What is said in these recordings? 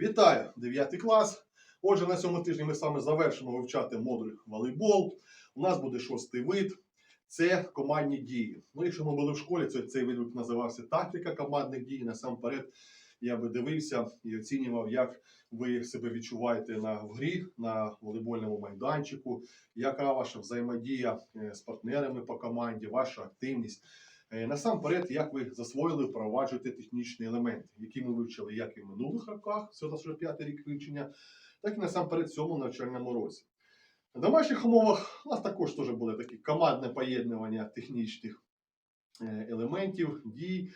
Вітаю, 9 клас. Отже, на цьому тижні ми саме завершимо вивчати модуль волейбол. У нас буде шостий вид. Це командні дії. Ну, якщо ми були в школі, то цей вид називався тактика командних дій. Насамперед, я би дивився і оцінював, як ви себе відчуваєте на в грі, на волейбольному майданчику, яка ваша взаємодія е, з партнерами по команді, ваша активність. Е, Насамперед, як ви засвоїли, впроваджуєте технічні елементи, які ми вивчили як і в минулих роках, це у вже п'ятий рік вивчення, так і насамперед цьому навчальному році. В домашніх умовах у нас також теж буде таке командне поєднування технічних е, елементів, дій.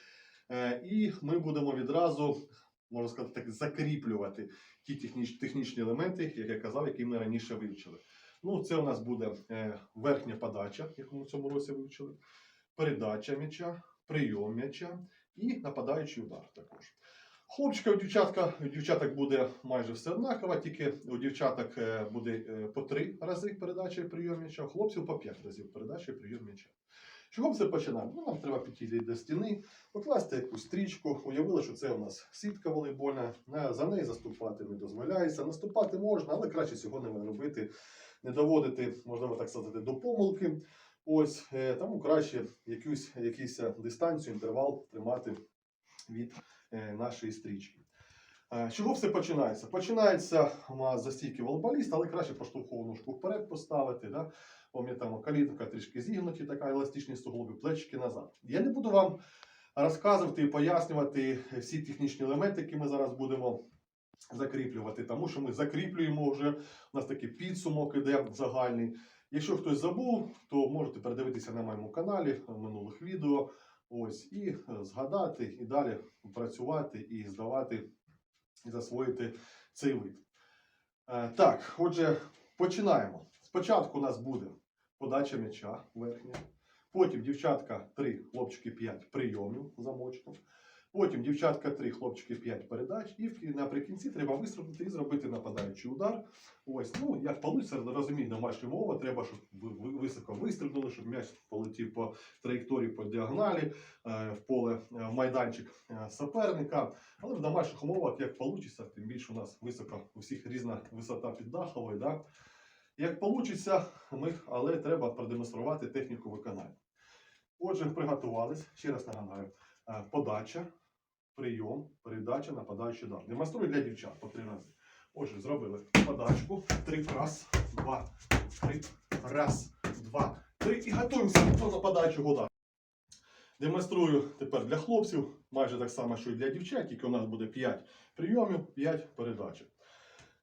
Е, І ми будемо відразу, можна сказати, так, закріплювати ті техніч, технічні елементи, як я казав, які ми раніше вивчили. Ну, це у нас буде верхня подача, яку ми в цьому році вивчили передача м'яча, прийом м'яча і нападаючий удар також. Хлопчика у дівчатка, у дівчаток буде майже все однаково, тільки у дівчаток е, буде е, по три рази передача і прийом м'яча, у хлопців по п'ять разів передача і прийом м'яча. Чого все починаємо? Ну, нам треба підійти до стіни, покласти якусь стрічку. Уявили, що це у нас сітка волейбольна. За неї заступати не дозволяється. Наступати можна, але краще цього не робити, не доводити, можливо так сказати, до помилки. Ось е, тому краще якусь, якусь е, дистанцію, інтервал тримати від е, нашої стрічки. Чого все починається? Починається у нас застійки волейболіста, але краще поштовхову ножку вперед поставити. Да? Пам'ятаємо, колінка трішки зігнуті, така еластичні суглоби, плечики назад. Я не буду вам розказувати і пояснювати всі технічні елементи, які ми зараз будемо закріплювати, тому що ми закріплюємо вже. У нас такий підсумок іде загальний. Якщо хтось забув, то можете передивитися на моєму каналі минулих відео. Ось і е, згадати, і далі працювати, і здавати, і засвоїти цей вид. Е, Так, отже, починаємо. Спочатку у нас буде подача м'яча верхня. Потім дівчатка 3, хлопчики 5 прийомів замочком. Потім дівчатка 3, хлопчики 5 передач. І наприкінці треба вистрибнути і зробити нападаючий удар. Ось, ну як вийде, розумію, домашня мова, треба, щоб ви ви- високо вистрибнули, щоб м'яч полетів по траєкторії по діагоналі, е, в поле е, майданчик е, суперника. Але в домашніх умовах, як вийде, тим більше у нас високо, у всіх різна висота піддахової. Да? Як вийде, ми, але треба продемонструвати техніку виконання. Отже, приготувались, ще раз нагадаю, подача, прийом, передача, нападаючий удар. Демонструю для дівчат по три рази. Отже, зробили подачку. Три, раз, два, три, раз, два, три. І готуємося до нападаючого удару. Демонструю тепер для хлопців, майже так само, що і для дівчат, тільки у нас буде 5 прийомів, 5 передачок.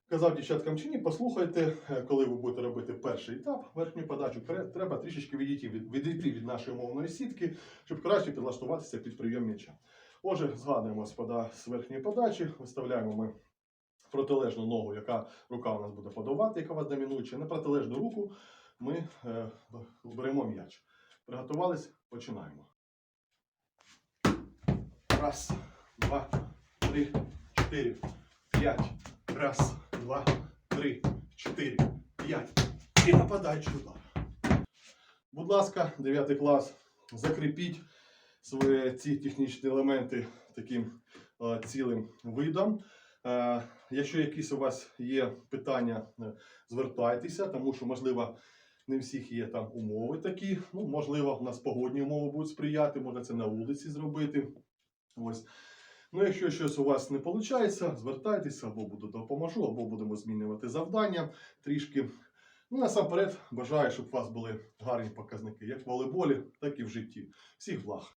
Казав дівчаткам чи ні, послухайте, е, коли ви будете робити перший етап верхню подачу, треба трішечки відійти від, відійти від нашої умовної сітки, щоб краще підлаштуватися під прийом м'яча. Отже, згадуємо з, з верхньої подачі, виставляємо ми протилежну ногу, яка рука у нас буде подавати, яка у вас домінуюча. На протилежну руку ми е, беремо м'яч. Приготувались, починаємо. Раз, два, три, чотири, п'ять. Раз, два, три, чотири, п'ять. І нападаючий удар. Будь ласка, 9 клас, закріпіть свої ці технічні елементи таким цілим видом. Якщо якісь у вас є питання, е, звертайтеся, тому що, можливо, не всіх є там умови такі. Ну, можливо, у нас погодні умови будуть сприяти, можна це на вулиці зробити. Ось. Ну, якщо щось у вас не виходить, звертайтеся, або буду допоможу, або будемо змінювати завдання трішки. Ну, насамперед, бажаю, щоб у вас були гарні показники як в волейболі, так і в житті. Всіх благ!